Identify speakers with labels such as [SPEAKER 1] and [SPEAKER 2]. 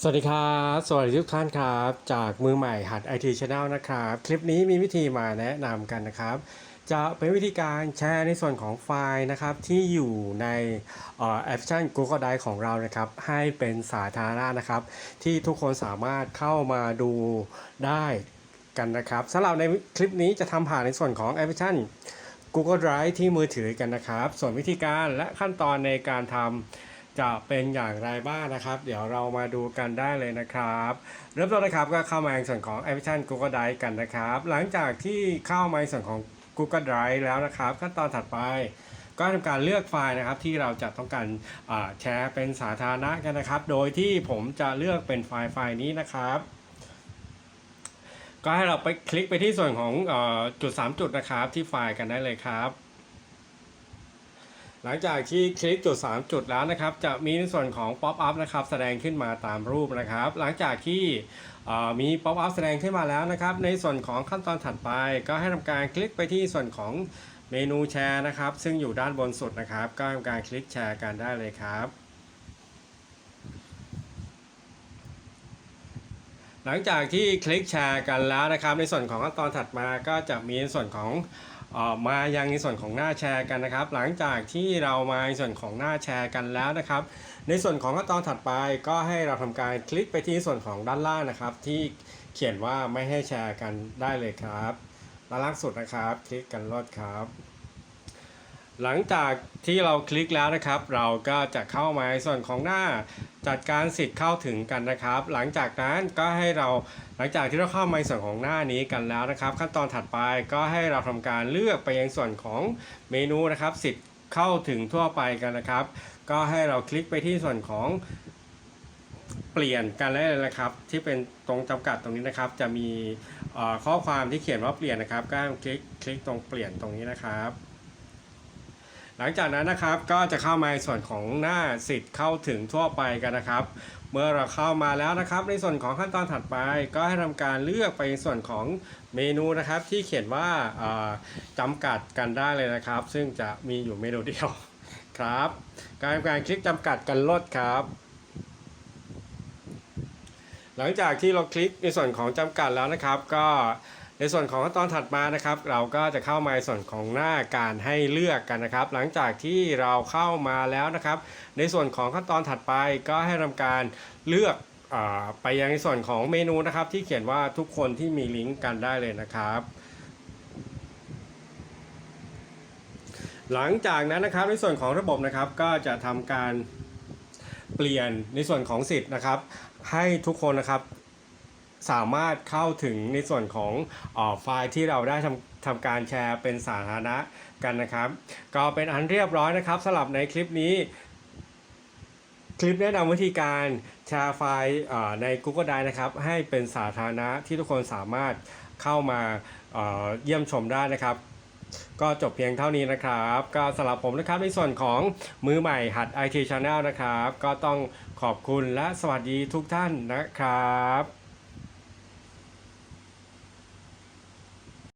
[SPEAKER 1] สวัสดีครับ สวัสดีทุกท่านครับ จากมือใหม่หัด IT Channel นะครับ คลิปนี้มีวิธีมาแนะนำกันนะครับ จะเป็นวิธีการแชร์ในส่วนของไฟล์นะครับที่อยู่ในแอปพลิเคชัน Google Drive ของเรานะครับ ให้เป็นสาธารณะนะครับ ที่ทุกคนสามารถเข้ามาดูได้กันนะครับสำหรับในคลิปนี้จะทำผ่านในส่วนของแอปพลิเคชัน Google Drive ที่มือถือกันนะครับ ส่วนวิธีการและขั้นตอนในการทำ จะเป็นอย่างไรบ้างนะครับ เดี๋ยวเรามาดูกันได้เลยนะครับ เริ่มต้นนะครับก็เข้ามาในส่วนของแอปพลิเคชัน Google Drive กันนะครับ หลังจากที่เข้ามาในส่วนของ Google Drive แล้วนะครับขั้นตอนถัดไปก็ทำการเลือกไฟล์นะครับที่เราจะต้องการแชร์เป็นสาธารณะกันนะครับ โดยที่ผมจะเลือกเป็นไฟล์ไฟล์นี้นะครับ ก็ให้เราไปคลิกไปที่ส่วนของอจุด 3 จุดนะครับที่ไฟล์กันได้เลยครับ หลังจากที่คลิกจุด 3 จุดแล้วนะครับ จะมีในส่วนของ Pop up นะครับแสดงขึ้นมาตามรูปนะครับ หลังจากที่เอ่อมี Pop up แสดงขึ้นมาแล้วนะครับ ในส่วนของขั้นตอนถัดไป ก็ให้ทำการคลิกไปที่ส่วนของเมนูแชร์นะครับ ซึ่งอยู่ด้านบนสุดนะครับ ก็ทำการคลิกแชร์กันได้เลยครับ หลังจากที่คลิกแชร์กันแล้วนะครับในส่วนของขั้นตอนถัดมาก็จะมีในส่วนของออมายังในส่วนของหน้าแชร์กันนะครับ หลังจากที่เรามาในส่วนของหน้าแชร์กันแล้วนะครับ ในส่วนของขั้นตอนถัดไปก็ให้เราทำการคลิกไปที่ส่วนของด้านล่างนะครับ ที่เขียนว่าไม่ให้แชร์กันได้เลยครับด้านล่างสุดนะครับ คลิกกันลดครับ หลังจากที่เราคลิกแล้วนะครับ เราก็จะเข้ามาในส่วนของหน้าจัดการสิทธิ์เข้าถึงกันนะครับ หลังจากนั้นก็ให้เราหลังจากที่เราเข้ามาในส่วนของหน้านี้กันแล้วนะครับ ขั้นตอนถัดไปก็ให้เราทำการเลือกไปยังส่วนของเมนูนะครับ สิทธิ์เข้าถึงทั่วไปกันนะครับ ก็ให้เราคลิกไปที่ส่วนของเปลี่ยนกันได้เลยนะครับ ที่เป็นตรงจำกัดตรงนี้นะครับ จะมีข้อความที่เขียนว่าเปลี่ยนนะครับ ก็คลิกคลิกตรงเปลี่ยนตรงนี้นะครับ หลังจากนั้นนะครับก็จะเข้ามาในส่วนของหน้าสิทธิ์เข้าถึงทั่วไปกันนะครับ เมื่อเราเข้ามาแล้วนะครับ ในส่วนของขั้นตอนถัดไป ก็ให้ทำการเลือกไปในส่วนของเมนูนะครับ ที่เขียนว่าเอ่อจำกัดกันได้เลยนะครับ ซึ่งจะมีอยู่เมนูเดียวครับ การทำการคลิกจำกัดกันลดครับหลังจากที่เราคลิกในส่วนของจำกัดแล้วนะครับ ก็ ในส่วนของขั้นตอนถัดมานะครับ เราก็จะเข้ามาในส่วนของหน้าการให้เลือกกันนะครับ หลังจากที่เราเข้ามาแล้วนะครับ ในส่วนของขั้นตอนถัดไปก็ให้ทำการเลือกอไปยังในส่วนของเมนูนะครับ ที่เขียนว่าทุกคนที่มีลิงก์กันได้เลยนะครับหลังจากนั้นนะครับในส่วนของระบบนะครับก็จะทำการเปลี่ยนในส่วนของสิทธิ์นะครับ ให้ทุกคนนะครับ สามารถเข้าถึงในส่วนของออไฟล์ที่เราได้ทำทำการแชร์เป็นสาธารณะกันนะครับ ก็เป็นอันเรียบร้อยนะครับสำหรับในคลิปนี้ คลิปแนะนำวิธีการแชร์ไฟล์ใน Google Drive นะครับ ให้เป็นสาธารณะที่ทุกคนสามารถเข้ามาเอ่อเยี่ยมชมได้นะครับก็จบเพียงเท่านี้นะครับ ก็สำหรับผมนะครับในส่วนของมือใหม่หัด IT Channel นะครับ ก็ต้องขอบคุณและสวัสดีทุกท่านนะครับ